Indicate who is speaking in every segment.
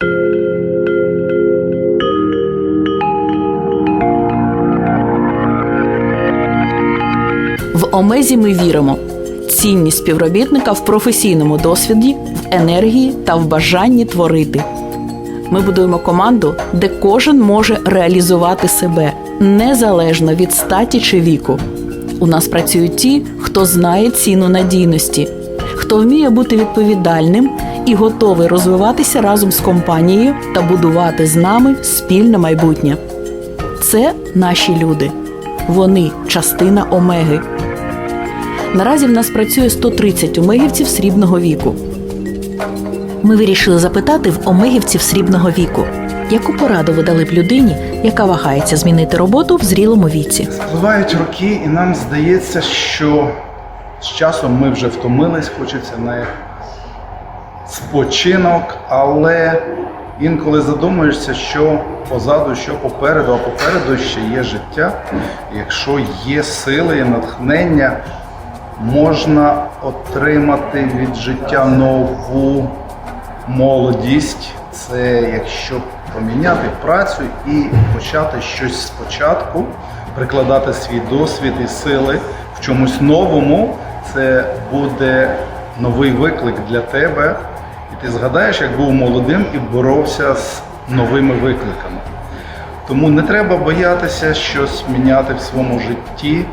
Speaker 1: В Омезі ми віримо. Цінність співробітника в професійному досвіді, в енергії та в бажанні творити. Ми будуємо команду, де кожен може реалізувати себе незалежно від статі чи віку. У нас працюють ті, хто знає ціну надійності, хто вміє бути відповідальним і готовий розвиватися разом з компанією та будувати з нами спільне майбутнє. Це наші люди. Вони частина омеги. Наразі в нас працює 130 омегівців срібного віку. Ми вирішили запитати в омегівців срібного віку, яку пораду ви дали б людині, яка вагається змінити роботу в зрілому віці.
Speaker 2: Спливають роки, і нам здається, що з часом ми вже втомились, хочеться на спочинок, але інколи задумуєшся, що позаду, що попереду, а попереду ще є життя. Якщо є сили і натхнення, можна отримати від життя нову молодість. Це якщо поміняти працю і почати щось спочатку, прикладати свій досвід і сили в чомусь новому, це буде новий виклик для тебе. І ти згадаєш, як був молодим і боровся з новими викликами. Тому не треба боятися щось міняти в своєму житті,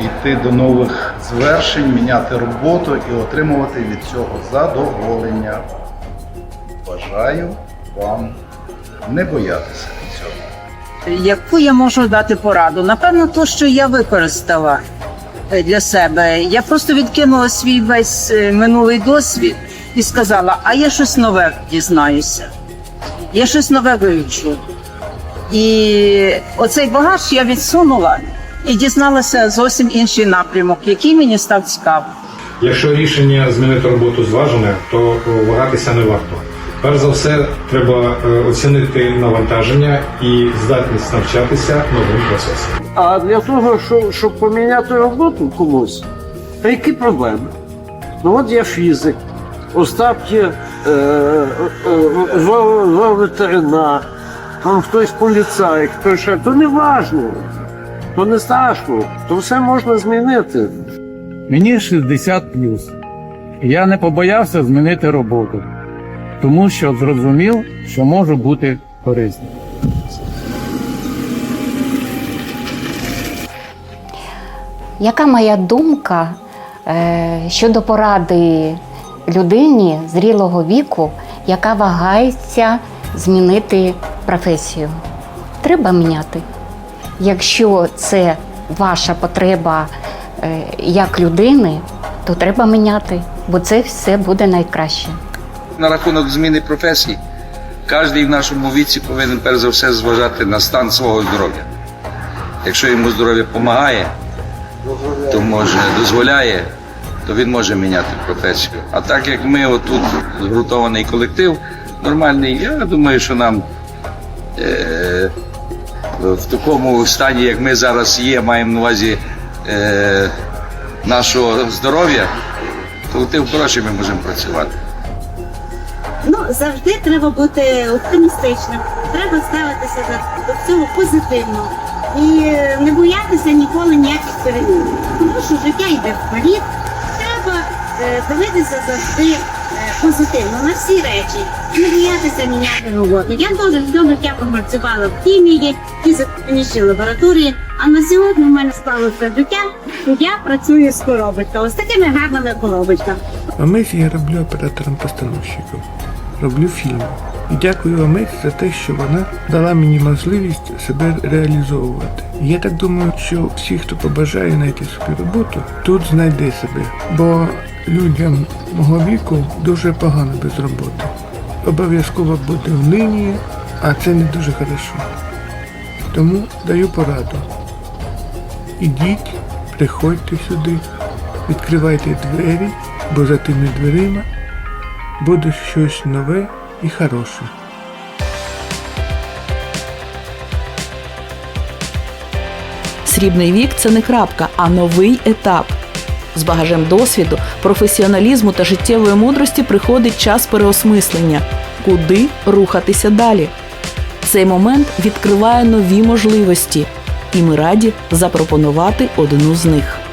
Speaker 2: йти до нових звершень, міняти роботу і отримувати від цього задоволення. Бажаю вам не боятися цього.
Speaker 3: Яку я можу дати пораду? Напевно, то, що я використала е, для себе. Я просто відкинула свій весь е, минулий досвід і сказала: а я щось нове дізнаюся, я щось нове вивчу. І оцей багаж я відсунула і дізналася зовсім інший напрямок, який мені став цікавим.
Speaker 4: Якщо рішення змінити роботу зважене, то вагатися не варто. Перш за все, треба е, оцінити навантаження і здатність навчатися новим процесам.
Speaker 5: А для того, щоб, щоб поміняти роботу комусь, то які проблеми? Ну от я фізик, Остап є е, е, е, ветеринар, там хтось поліцай, хтось ще, то не важливо, то не страшно, то все можна змінити.
Speaker 6: Мені 60 плюс. Я не побоявся змінити роботу, тому що зрозумів, що можу бути корисним.
Speaker 7: Яка моя думка е, щодо поради людині зрілого віку, яка вагається змінити професію? Треба міняти. Якщо це ваша потреба е, як людини, то треба міняти, бо це все буде найкраще.
Speaker 8: на рахунок зміни професії. Кожен в нашому віці повинен перш за все зважати на стан свого здоров'я. Якщо йому здоров'я допомагає, то може дозволяє, то він може міняти професію. А так як ми отут згуртований колектив нормальний, я думаю, що нам е, в такому стані, як ми зараз є, маємо на увазі е, нашого здоров'я, колектив хороший ми можемо працювати.
Speaker 9: Ну, завжди треба бути оптимістичним, треба ставитися до, всього позитивно і е, не боятися ніколи ніяких перемін. Тому що життя йде вперед, треба дивитися завжди позитивно на всі речі, не боятися міняти роботу. Я дуже добре попрацювала в хімії, фізико-хімічній лабораторії, а на сьогодні в мене склалося життя, і я працюю з коробочками, з такими гарними коробочками.
Speaker 10: А ми я роблю оператором-постановщиком. Роблю фільми. І дякую Амесі за те, що вона дала мені можливість себе реалізовувати. Я так думаю, що всі, хто побажає знайти собі роботу, тут знайде себе. Бо людям мого віку дуже погано без роботи. Обов'язково бути в нині, а це не дуже хорошо. Тому даю пораду. Ідіть, приходьте сюди, відкривайте двері, бо за тими дверима буде щось нове і хороше.
Speaker 1: Срібний вік це не крапка, а новий етап. З багажем досвіду, професіоналізму та життєвої мудрості приходить час переосмислення. куди рухатися далі. Цей момент відкриває нові можливості, і ми раді запропонувати одну з них.